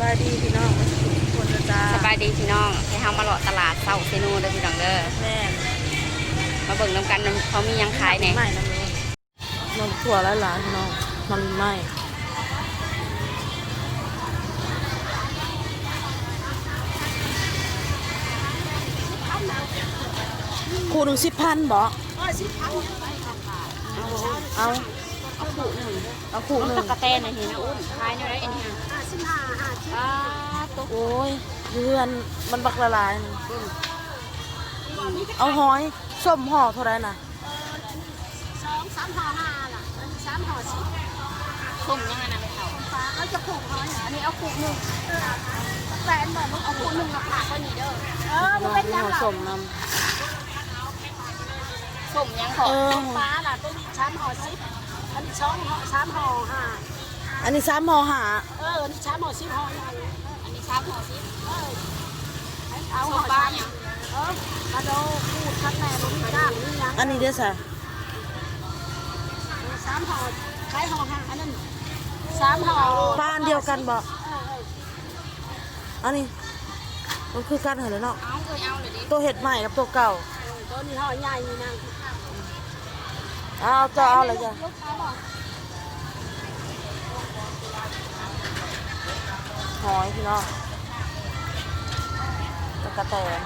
บายดีพี่น้องทุกคนนะจ้าสบายดีพี่น้องให้เฮามาเลาะตลาดเซาเซนูเด้อพี่น้องเด้อแม่นมาเบิ่งน้ำกันเขามีหยังขายแหน่ใหม่น้ำเลยนมถั่วหลายๆพี่น้องมันไหม่คู่หนึ่งสิบพันบ่เอาเอา คู่หนึ่งเอาคู่หนึ่งตะกะแตนน่ะเห็นนะอุ้นขายในไรอันเนี้ยอ่าตุ๊กโอ้ยเรือนมันบักละลายเอาหอยส้มห่อเท่าไรน่ะสองสามห่อห้าล่ะสามห่อสิบส้มยังไงนะไม่เท่าฟ้าเขาจะผูกห่ออันนี้เอาผูกหนึ่งแฟนบอกมึงเอาผูกหนึ่งราคาก็นี่เด้อเออมึน้งเป็นยังห่อล่ะส้มนส้มยังำขอเออฟ้าล่ะตัวนี้สามห่อสิบ อันนี้สองห่อสามห่อห้าอันนี้สามห่อหาเอออันนี้สามห่อสิบห่อใหญ่อันนี้สามห่อสิเออเอาส้ห่อมบ้าบ้านนยังเออมาดูพูดทักแม่มึงจ้างนี่ยังอันนี้เด้อสะสามห่อใช้ห่อห้าอันนั้นสามห่อปลาอันเดียวกันบ่เออเอออันนี้มันคือกันเหรอเนาะเอาเคยเอาเลยดิตัวเห็ดใหม่กับตัวเก่าเออตัวนี้ห่อใหญ่นี่นะ เอาจะเอาอะไรจ้ะลูกค้าบอกหอยพี่น้องตะกะแตน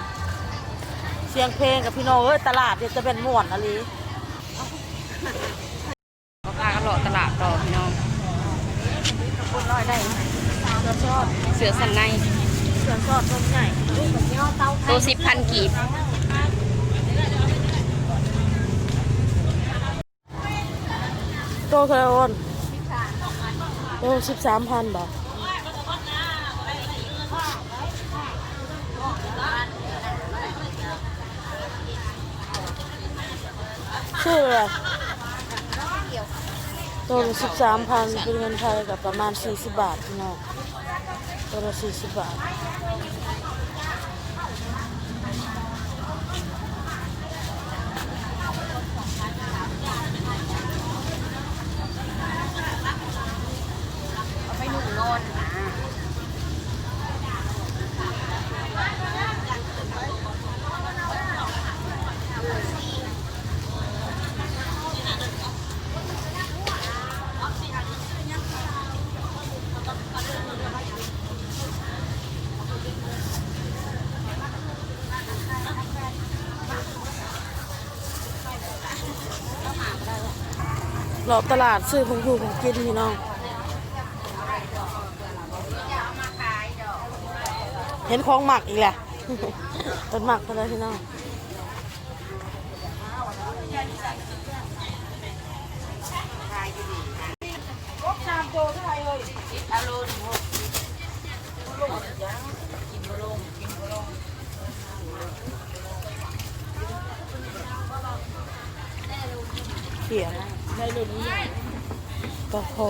เสียงเพลงกับพี่น้องเอ้ยตลาดเนี่ยจะเป็นม่วนอะไรก็พากันเลาะตลาดต่อพี่น้องคนน้อยได้เสือชอดเสือสันในเสือชอดต้นใหญ่ตัวสิบพันกีบ ตเคยโอนโตสิบสามพันบาทชื่ออะไรตัวละสิบสามพันเป็นเงินไทยกับประมาณสี่สิบบาทพี่น้องตัวละสี่สิบบาท เอาไปหนุ่มนอนนะเลาะตลาดซื้อของอยู่ของกินพี่น้อง เห็นของหมักอีกแหละต้นหมักไปเลยพี่น้องเขียนได้เลยนี่ปลาคอ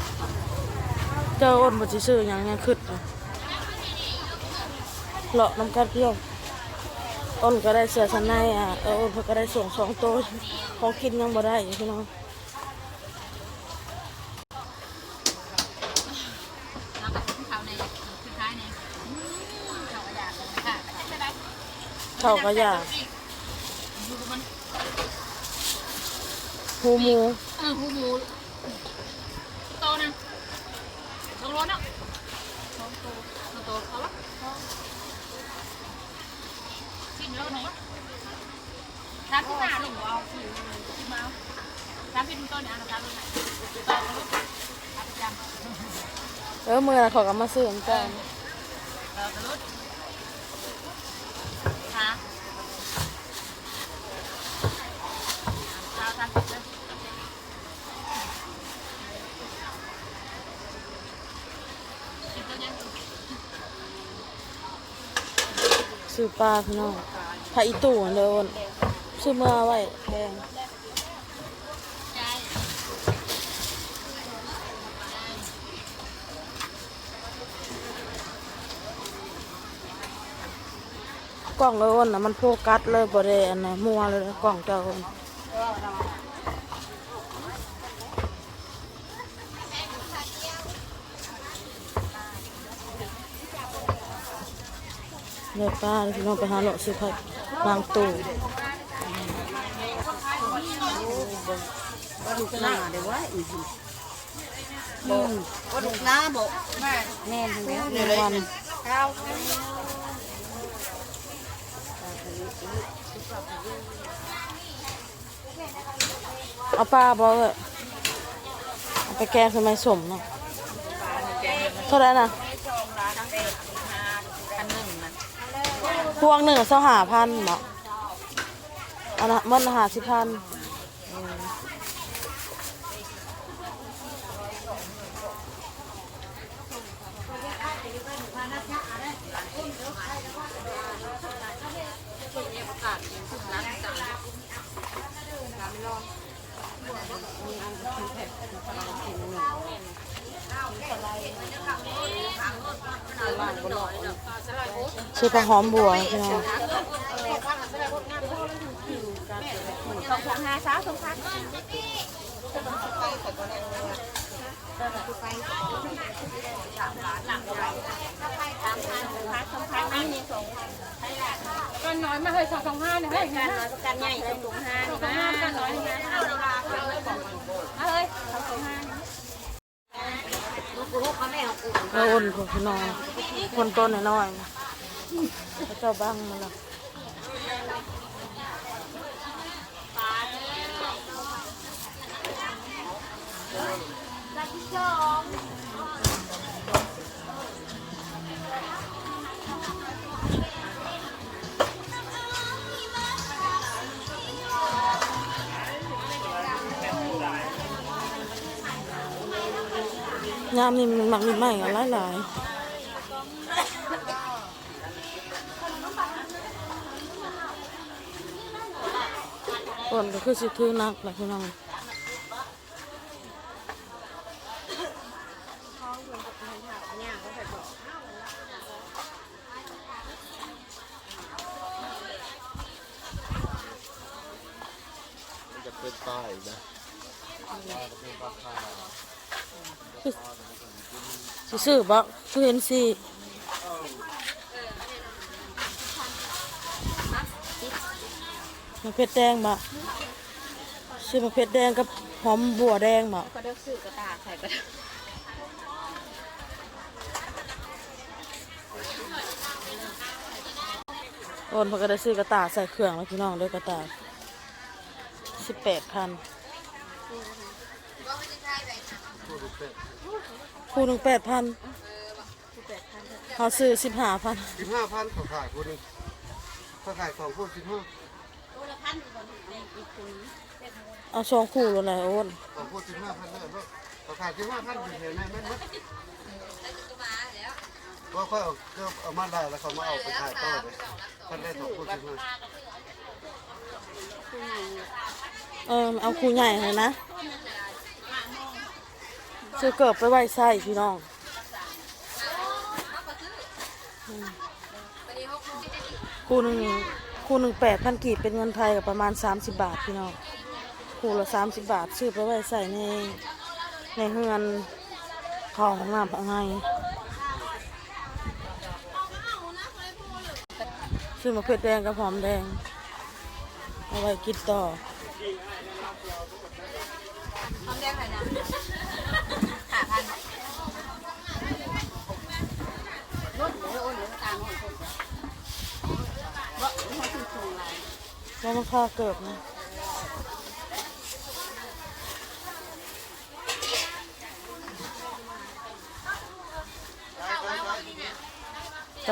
เจ้าอ้นบ่สิซื้อหยังยังขึ้นนะหลอกน้ำกันเพียวอ้นก็ได้เสือชั้นในอะเอออ้นเพิ่นก็ได้ส่งสองโตวของกินยังบ่ได้อยู่พี่น้องเขาก็อยากหูหมูเออหูหมูโตนะ สองโลเนาะสองโตสองโตเอาละสิบโลหนึ่งสามสิบห้าหนึ่งเอาสี่สิบมาสามสิบต้นเนี่ยนะสามสิบห้าต่อกันลูกเอาประจำเออมือน่ะเขาก็มาซื้อเหมือนกันต่อกันลูกค่ะเอาสามสิบเลย ซื้อปลาพี่น้องพาอีตู่อันเดินซื้อมาไว้แกงกล่องเลยอ้นนะมันโฟกัสเลยบ่ได้อันนะมัวเลยกล่องเจ้าอ้น เลยป้าพี่น้องไปหาเลาะซื้อผักวางตู้ว่าลูหน้าเดี๋ยวไว้บอกว่าลูหน้าบอกแม่แม่ทั้งนี้ในวันเอาปลาบอกเลยเอาไปแกงคือไม่สมเนาะเท่าไรนะ พันหนึ่งนะ พวงหนึ่งเสาหาพันเนาะอันนั้นมันหาสิพันซื้อย คือผักหอมบัวพี่น้องสองสองห้าสามสองพันกันน้อยมาเลยสองสองห้าเนี่ยเฮ้ยกันน้อยกันใหญ่สองสองห้าสองสองห้ากันน้อยนะเอาเราลาเอาเลยสองสองห้าลูกลูกเขาแม่ของกูแล้วอ้นพี่น้องคนต้นน้อยนะ เขาเจ้าบ้างมา ละยามนี่มันมักมีใหม่กันหลายๆอ้นก็คือสิถือหนักแหละพี่น้องมันจะเป็นป้ายนะสิซื้อบ่คือเห็นสิมะเพ็ดแดงบ่ ซื้อมะเพ็ดแดงกับหอมบัวแดงบ่ก็เลือกสื่อกระตาใส่ก็ได้โอนเพิ่นก็ได้ซื้อกระตาใส่เครื่องแล้วพี่น้องด้วยกระตาสิบแปดพันคู่หนึ่งแปดพันเขาซื้อสิบห้าพันสิบห้าพันเขาขายคนหนึงเขาขายสองคนสิบห้า เอาสองคู่แล้วแหละโอ้นสองคนสิบห้าพันเลยว่าเขาขายสิบห้าพันอยู่เห็นไหมแม่นมั้ยว่าค่อยเอาก็เอามาได้แล้วเขามาเอาไปขายต่อเลยท่านได้สองคนสิบห้าเออเอาคู่ใหญ่เลยนะซื้อเกิบไปไว้ใส่พี่น้องคู่หนึ่งคู่หนึ่งแปดพันกีบเป็นเงินไทยกับประมาณสามสิบบาทพี่น้อง คู่ละสามสิบบาทซื้อไปไว้ใส่ในในเฮือนเขาของน้ำอะไรซื้อมาเผ็ดแดงกับหอมแดง เอาไว้กินต่อทำแรกไหนนะห้าพันรถโอ้ยตามของผมว่าเขาคือทรงไรแล้วมันค่าเกิบนะ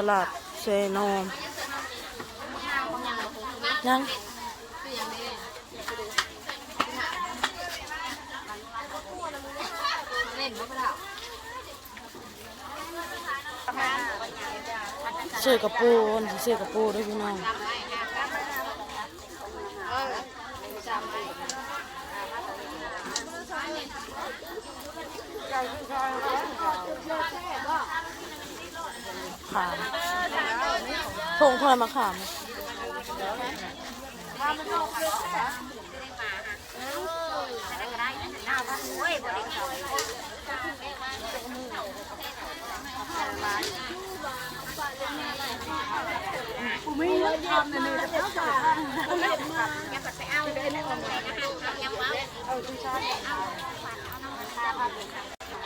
ลาดเซโนมยังเล่นมั้งเปล่าประมาณพัน สซื้อกระปูอ้นสิซื้อกระปูด้วยพี่น้องขามทงเท่าไหรมาขาม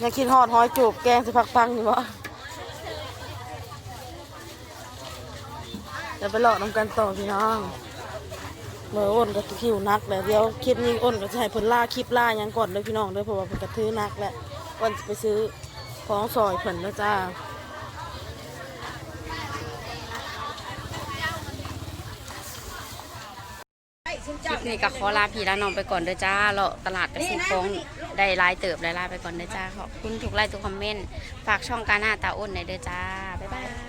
กกินหอดหอยจูบแกงสิพักปังอยู่บ่เดี๋ยวไปเลาะน้ำกันต่อพี่น้องเมื่ออ้นก็คิวนักแล้วเดี๋ยวคลิปนี้อ้นก็จะให้เพิ่นล่าคลิปล่ายังก่อนเลยพี่น้องเด้วยเพราะว่าเพิ่นกระทือนักแหละก่อนจะไปซื้อของซอยเพิ่นแล้วจ้าคลิปนี้ก็ขอลาพี่ลาน้องไปก่อนเด้อจ้าเราะตลาดกระซิบฟอง ได้ไลน์เติบไลน์ไปก่อนเด้อจ้าขอบคุณทุกไลค์ทุกคอมเมนต์ฝากช่องการหน้าตาอ้นในเด้อจ้าบ๊ายบาย